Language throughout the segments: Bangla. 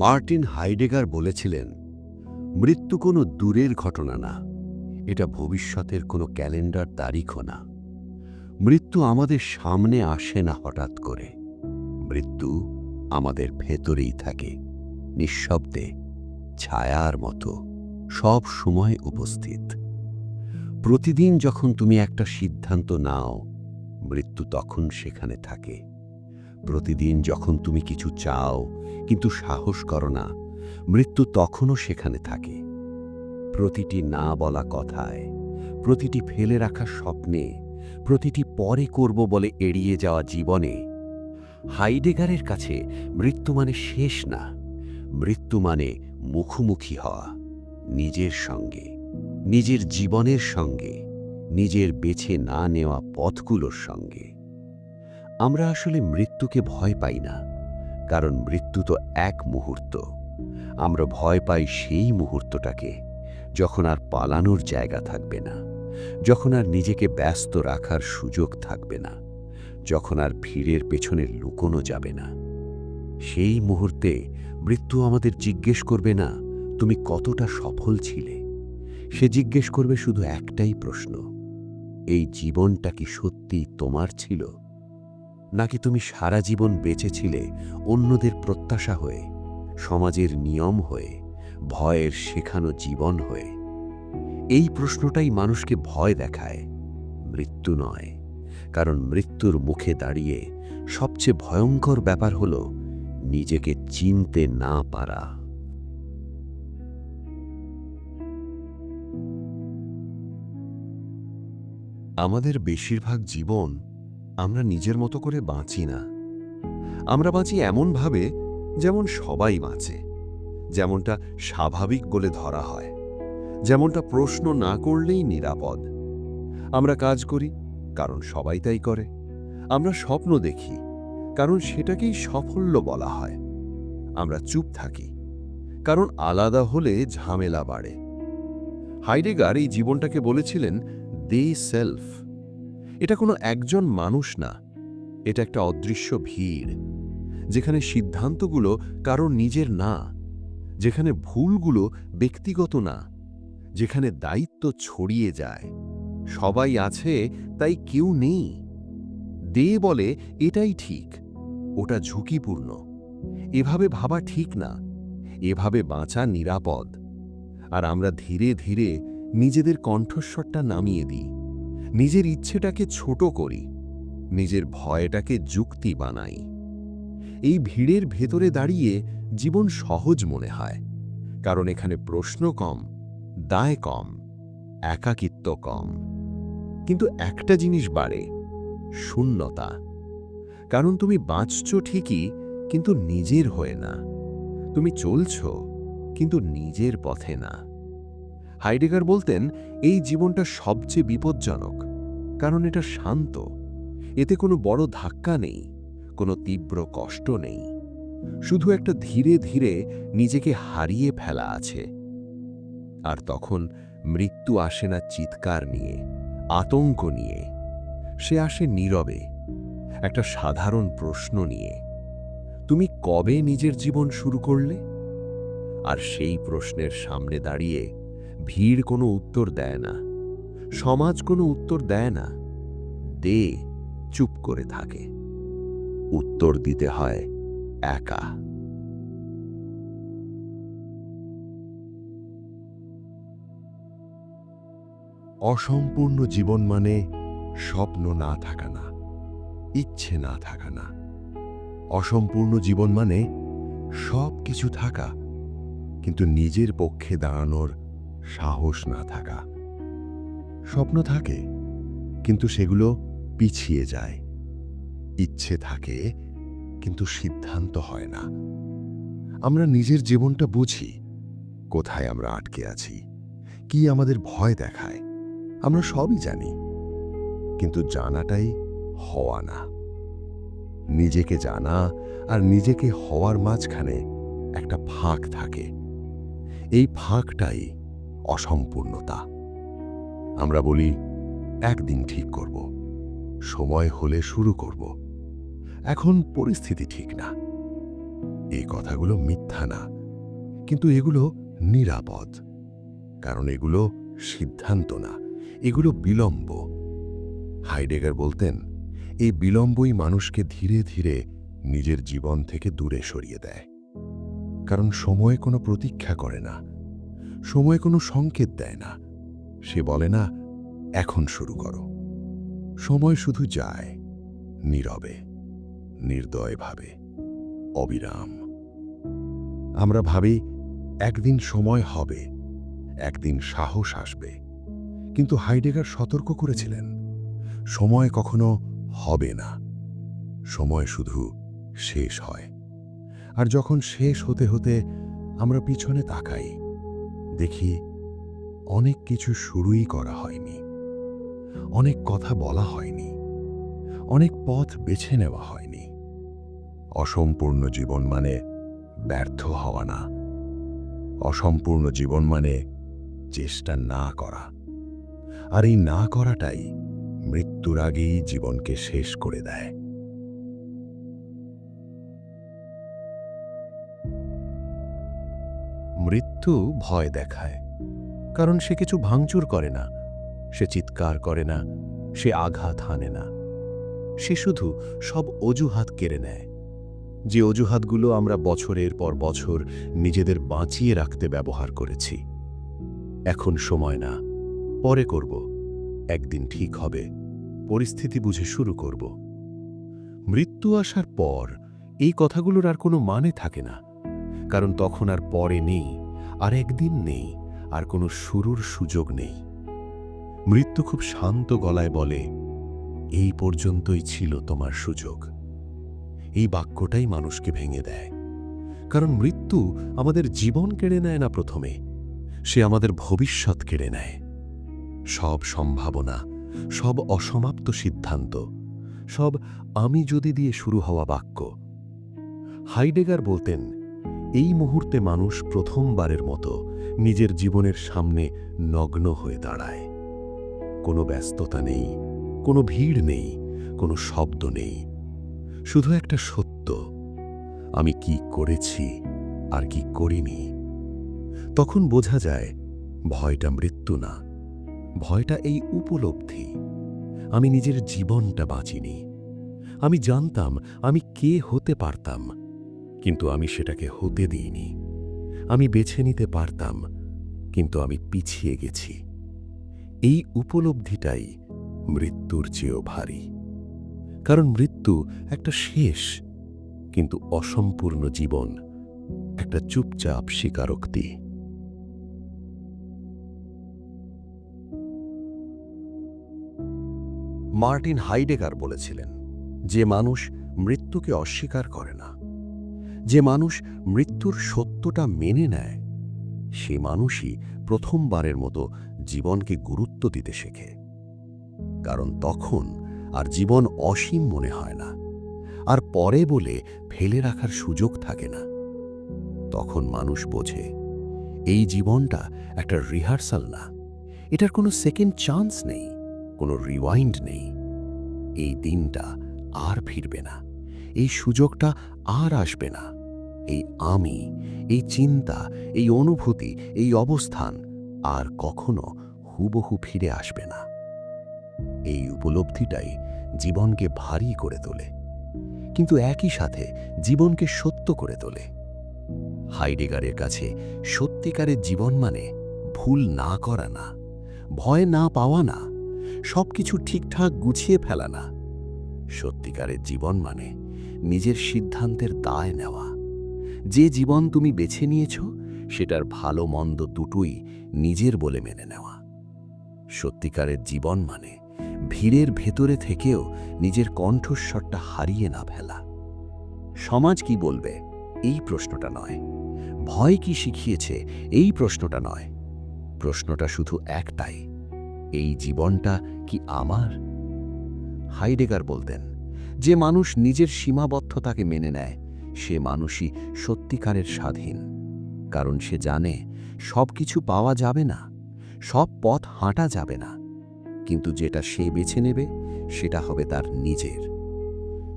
মার্টিন হাইডেগার বলেছিলেন, মৃত্যু কোনো দূরের ঘটনা না, এটা ভবিষ্যতের কোনো ক্যালেন্ডার তারিখও না। মৃত্যু আমাদের সামনে আসে না হঠাৎ করে। মৃত্যু আমাদের ভেতরেই থাকে, নিঃশব্দে, ছায়ার মতো, সব সময় উপস্থিত। প্রতিদিন যখন তুমি একটা সিদ্ধান্ত নাও, মৃত্যু তখন সেখানে থাকে। প্রতিদিন যখন তুমি কিছু চাও, কিন্তু সাহস করো না, মৃত্যু তখনও সেখানে থাকে। প্রতিটি না বলা কথায়, প্রতিটি ফেলে রাখা স্বপ্নে, প্রতিটি পরে করব বলে এড়িয়ে যাওয়া জীবনে, হাইডেগারের কাছে মৃত্যু মানে শেষ না, মৃত্যু মানে মুখোমুখি হওয়া, নিজের সঙ্গে, নিজের জীবনের সঙ্গে, নিজের বেছে না নেওয়া পথগুলোর সঙ্গে। আমরা আসলে মৃত্যুকে ভয় পাই না, কারণ মৃত্যু তো এক মুহূর্ত। আমরা ভয় পাই সেই মুহূর্তটাকে, যখন আর পালানোর জায়গা থাকবে না, যখন আর নিজেকে ব্যস্ত রাখার সুযোগ থাকবে না, যখন আর ভিড়ের পেছনে লুকোনো যাবে না। সেই মুহূর্তে মৃত্যু আমাদের জিজ্ঞেস করবে, না, তুমি কতটা সফল ছিলে? সে জিজ্ঞেস করবে শুধু একটাই প্রশ্ন, এই জীবনটা কি সত্যি তোমার ছিল? নাকি তুমি সারা জীবন বেঁচেছিলে অন্যদের প্রত্যাশা হয়ে, সমাজের নিয়ম হয়ে, ভয়ের শেখানো জীবন হয়ে? এই প্রশ্নটাই মানুষকে ভয় দেখায়। মৃত্যু নয়, কারণ মৃত্যুর মুখে দাঁড়িয়ে সবচেয়ে ভয়ঙ্কর ব্যাপার হল নিজেকে চিনতে না পারা। আমাদের বেশিরভাগ জীবন আমরা নিজের মতো করে বাঁচি না। আমরা বাঁচি এমনভাবে যেমন সবাই বাঁচে, যেমনটা স্বাভাবিক বলে ধরা হয়, যেমনটা প্রশ্ন না করলেই নিরাপদ। আমরা কাজ করি, কারণ সবাই তাই করে। আমরা স্বপ্ন দেখি, কারণ সেটাকেই সাফল্য বলা হয়। আমরা চুপ থাকি, কারণ আলাদা হলে ঝামেলা বাড়ে। হাইডেগার এই জীবনটাকে বলেছিলেন দে সেলফ এটা কোনো একজন মানুষ না, এটা একটা অদৃশ্য ভিড়, যেখানে সিদ্ধান্তগুলো কারও নিজের না, যেখানে ভুলগুলো ব্যক্তিগত না, যেখানে দায়িত্ব ছড়িয়ে যায়। সবাই আছে, তাই কেউ নেই। দে বলে, এটাই ঠিক, ওটা ঝুঁকিপূর্ণ। এভাবে ভাবা ঠিক না, এভাবে বাঁচা নিরাপদ। আর আমরা ধীরে ধীরে নিজেদের কণ্ঠস্বরটা নামিয়ে দিই। নিজের ইচ্ছেটাকে ছোট করি, নিজের ভয়টাকে যুক্তি বানাই। এই ভিড়ের ভেতরে দাঁড়িয়ে জীবন সহজ মনে হয়, কারণ এখানে প্রশ্ন কম, দায় কম, একাকিত্ব কম। কিন্তু একটা জিনিস বাড়ে, শূন্যতা। কারণ তুমি বাঁচছ ঠিকই, কিন্তু নিজের হয়ে না। তুমি চলছ, কিন্তু নিজের পথে না। হাইডেগার বলতেন, এই জীবনটা সবচেয়ে বিপজ্জনক, কারণ এটা শান্ত। এতে কোনো বড় ধাক্কা নেই, কোনো তীব্র কষ্ট নেই। শুধু একটা ধীরে ধীরে নিজেকে হারিয়ে ফেলা আছে। আর তখন মৃত্যু আসে না চিৎকার নিয়ে, আতঙ্ক নিয়ে। সে আসে নীরবে, একটা সাধারণ প্রশ্ন নিয়ে। তুমি কবে নিজের জীবন শুরু করলে? আর সেই প্রশ্নের সামনে দাঁড়িয়ে ভিড় কোনো উত্তর দেয় না, সমাজ কোনো উত্তর দেয় না, দে চুপ করে থাকে। উত্তর দিতে হয় একা। অসম্পূর্ণ জীবন মানে স্বপ্ন না থাকা না, ইচ্ছে না থাকা না। অসম্পূর্ণ জীবন মানে সব কিছু থাকা, কিন্তু নিজের পক্ষে দাঁড়ানোর সাহস না থাকা। স্বপ্ন থাকে, কিন্তু সেগুলো পিছিয়ে যায়। ইচ্ছে থাকে, কিন্তু সিদ্ধান্ত হয় না। আমরা নিজের জীবনটা বুঝি, কোথায় আমরা আটকে আছি, কি আমাদের ভয় দেখায়, আমরা সবই জানি, কিন্তু জানাটাই হওয়া না। নিজেকে জানা আর নিজেকে হওয়ার মাঝখানে একটা ফাঁক থাকে। এই ফাঁকটাই অসম্পূর্ণতা। আমরা বলি, একদিন ঠিক করব, সময় হলে শুরু করব। এখন পরিস্থিতি ঠিক না। এই কথাগুলো মিথ্যা না, কিন্তু এগুলো নিরাপদ। কারণ এগুলো সিদ্ধান্ত না, এগুলো বিলম্ব। হাইডেগার বলতেন, এই বিলম্বই মানুষকে ধীরে ধীরে নিজের জীবন থেকে দূরে সরিয়ে দেয়। কারণ সময় কোনো প্রতীক্ষা করে না সময় কোনো সংকেত দেয় না। সে বলে, না, এখন শুরু করো। সময় শুধু যায় নীরবে, নির্দয়ভাবে, অবিরাম। আমরা ভাবি, একদিন সময় হবে, একদিন সাহস আসবে। কিন্তু হাইডেগার সতর্ক করেছিলেন, সময় কখনো হবে না। সময় শুধু শেষ হয়। আর যখন শেষ হতে হতে আমরা পিছনে তাকাই দেখি অনেক কিছু শুরুই করা হয়নি। অনেক কথা বলা হয়নি। অনেক পথ বেছে নেওয়া হয়নি। অসম্পূর্ণ জীবন মানে ব্যর্থ হওয়া না। অসম্পূর্ণ জীবন মানে চেষ্টা না করা। আর এই না করাটাই মৃত্যুর আগেই জীবনকে শেষ করে দেয়। মৃত্যু ভয় দেখায়, কারণ সে কিছু ভাঙচুর করে না, সে চিৎকার করে না, সে আঘাত হানে না। সে শুধু সব অজুহাত কেড়ে নেয়। যে অজুহাতগুলো আমরা বছরের পর বছর নিজেদের বাঁচিয়ে রাখতে ব্যবহার করেছি। এখন সময় না, পরে করব, একদিন ঠিক হবে, পরিস্থিতি বুঝে শুরু করব। মৃত্যু আসার পর এই কথাগুলোর আর কোনো মানে থাকে না, কারণ তখন আর পরে নেই। আর একদিন নেই, আর কোনো শুরুর সুযোগ নেই। মৃত্যু খুব শান্ত গলায় বলে, এই পর্যন্তই ছিল তোমার সুযোগ। এই বাক্যটাই মানুষকে ভেঙে দেয়। কারণ মৃত্যু আমাদের জীবন কেড়ে নেয় না প্রথমে, সে আমাদের ভবিষ্যৎ কেড়ে নেয়। সব সম্ভাবনা, সব অসমাপ্ত সিদ্ধান্ত, সব আমি যদি দিয়ে শুরু হওয়া বাক্য। হাইডেগার বলতেন এই মুহূর্তে মানুষ প্রথমবারের মতো নিজের জীবনের সামনে নগ্ন হয়ে দাঁড়ায়। কোনো ব্যস্ততা নেই, কোনো ভিড় নেই, কোনো শব্দ নেই। শুধু একটা সত্য, আমি কি করেছি আর কি করিনি। তখন বোঝা যায়, ভয়টা মৃত্যু না, ভয়টা এই উপলব্ধি। আমি নিজের জীবনটা বাঁচিনি। আমি জানতাম আমি কে হতে পারতাম কিন্তু আমি সেটাকে হতে দিইনি। আমি বেছে নিতে পারতাম, কিন্তু আমি পিছিয়ে গেছি। এই উপলব্ধিটাই মৃত্যুর চেয়েও ভারী। কারণ মৃত্যু একটা শেষ, কিন্তু অসম্পূর্ণ জীবন, একটা চুপচাপ স্বীকারোক্তি। মার্টিন হাইডেগার বলেছিলেন, যে মানুষ মৃত্যুকে অস্বীকার করে না যে মানুষ মৃত্যুর সত্যটা মেনে নেয়, সে মানুষই প্রথমবারের মতো জীবনকে গুরুত্ব দিতে শেখে। কারণ তখন আর জীবন অসীম মনে হয় না, আর পরে বলে ফেলে রাখার সুযোগ থাকে না। তখন মানুষ বোঝে, এই জীবনটা একটা রিহার্সাল না, এটার কোনো সেকেন্ড চান্স নেই, কোনো রিওয়াইন্ড নেই, এই দিনটা আর ফিরবে না। এই সুযোগটা আর আসবে না। এই আমি, এই চিন্তা, এই অনুভূতি, এই অবস্থান আর কখনো হুবহু ফিরে আসবে না। এই উপলব্ধিটাই জীবনকে ভারী করে তোলে, কিন্তু একই সাথে জীবনকে সত্য করে তোলে। হাইডেগারের কাছে সত্যিকারের জীবন মানে ভুল না করা না, ভয় না পাওয়া না সব কিছু ঠিকঠাক গুছিয়ে ফেলা না। সত্যিকারের জীবন মানে নিজের সিদ্ধান্তের দায় নেওয়া। যে জীবন তুমি বেছে নিয়েছ, সেটার ভালো মন্দ দুটোই নিজের বলে মেনে নেওয়া। সত্যিকারের জীবন মানে ভিড়ের ভেতরে থেকেও নিজের কণ্ঠস্বরটা হারিয়ে না ফেলা। সমাজ কি বলবে? এই প্রশ্নটা নয়। ভয় কি শিখিয়েছে? এই প্রশ্নটা নয়। প্রশ্নটা শুধু একটাই। এই জীবনটা কি আমার? হাইডেগার বলতেন যে মানুষ নিজের সীমাবদ্ধতাকে মেনে নেয়, সে মানুষই সত্যিকারের স্বাধীন। কারণ সে জানে সব কিছু পাওয়া যাবে না, সব পথ হাঁটা যাবে না। কিন্তু যেটা সে বেছে নেবে, সেটা হবে তার নিজের।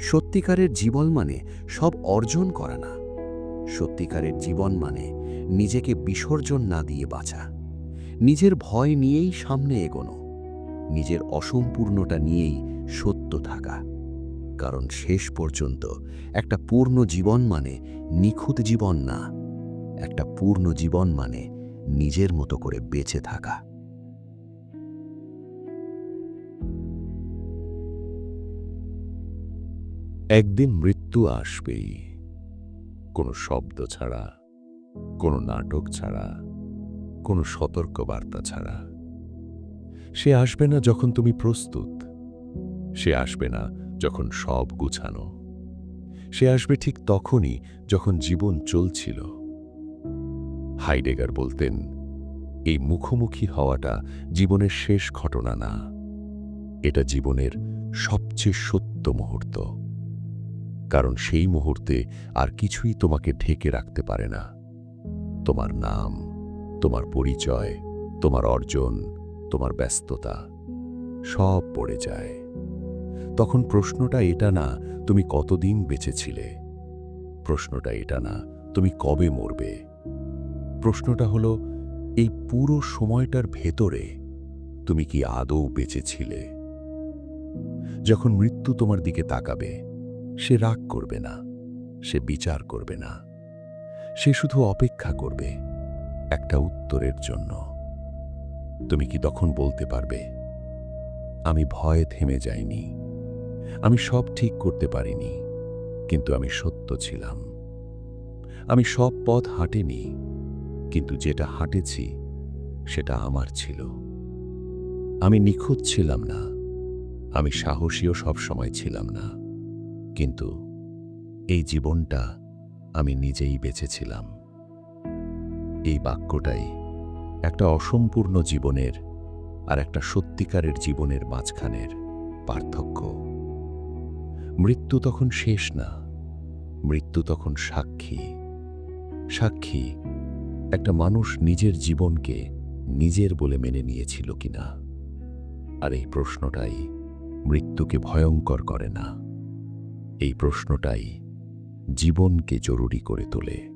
সত্যিকারের জীবন মানে সব অর্জন করা না। সত্যিকারের জীবন মানে নিজেকে বিসর্জন না দিয়ে বাঁচা। নিজের ভয় নিয়েই সামনে এগোনো। নিজের অসম্পূর্ণটা নিয়েই সত্য থাকা। কারণ শেষ পর্যন্ত একটা পূর্ণ জীবন মানে নিখুঁত জীবন না, একটা পূর্ণ জীবন মানে নিজের মতো করে বেঁচে থাকা। একদিন মৃত্যু আসবেই। কোনো শব্দ ছাড়া, কোনো নাটক ছাড়া, কোনো সতর্কবার্তা ছাড়া। সে আসবে না যখন তুমি প্রস্তুত। সে আসবে না যখন সব গুছানো, সে আসবে ঠিক তখনই যখন জীবন চলছিল। হাইডেগার বলতেন, এই মুখোমুখি হওয়াটা জীবনের শেষ ঘটনা না। এটা জীবনের সবচেয়ে সত্য মুহূর্ত। কারণ সেই মুহূর্তে আর কিছুই তোমাকে ঢেকে রাখতে পারে না। তোমার নাম, তোমার পরিচয়, তোমার অর্জন, তোমার ব্যস্ততা সব পড়ে যায়। তখন প্রশ্নটা এটা না, তুমি কতদিন বেঁচেছিলে? প্রশ্নটা এটা না, তুমি কবে মরবে? প্রশ্নটা হলো, এই পুরো সময়টার ভেতরে তুমি কি আদৌ বেঁচেছিলে? যখন মৃত্যু তোমার দিকে তাকাবে, সে রাগ করবে না, সে বিচার করবে না, সে শুধু অপেক্ষা করবে একটা উত্তরের জন্য। তুমি কি তখন বলতে পারবে, আমি ভয়ে থেমে যাইনি? আমি সব ঠিক করতে পারিনি, কিন্তু আমি সত্য ছিলাম। আমি সব পথ হাঁটিনি, কিন্তু যেটা হাঁটেছি, সেটা আমার ছিল। আমি নিখুঁত ছিলাম না, আমি সাহসীও সবসময় ছিলাম না, কিন্তু এই জীবনটা আমি নিজেই বেঁচেছিলাম। এই বাক্যটাই একটা অসম্পূর্ণ জীবনের আর একটা সত্যিকারের জীবনের মাঝখানের পার্থক্য। মৃত্যু তখন শেষ না, মৃত্যু তখন সাক্ষী। সাক্ষী একটা মানুষ নিজের জীবনকে নিজের বলে মেনে নিয়েছিল কিনা। আর এই প্রশ্নটাই মৃত্যুকে ভয়ঙ্কর করে না। এই প্রশ্নটাই জীবনকে জরুরি করে তোলে।